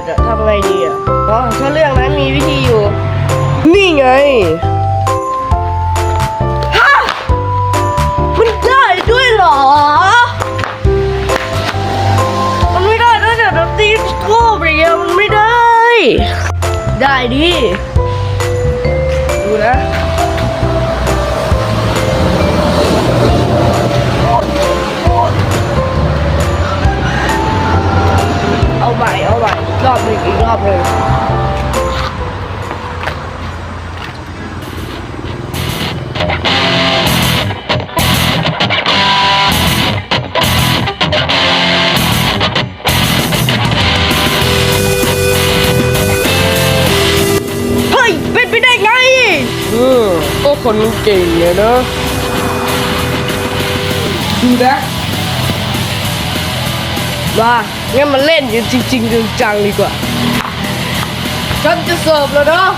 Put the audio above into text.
ดอะทำไงดีอะอ๋อถ้าเรื่องนั้นมีวิธีอยู่ นี่ไงมันได้ด้วยเหรอ มันไม่ได้ตั้งแต่ดนตรีโก้ไเลยมันไม่ได้ ได้ดิดูนะเอาใหม่เอาใหม่ รอบหนึ่งอีกรอบหนึ่งเฮ้ย เป็นไปได้ไง เออก็คนมันเก่งไงนะ ดูนะ ว่างั้นมาเล่นอย่างจริงๆจังๆดีกว่า ฉันจะเสิร์ฟแล้วเนาะ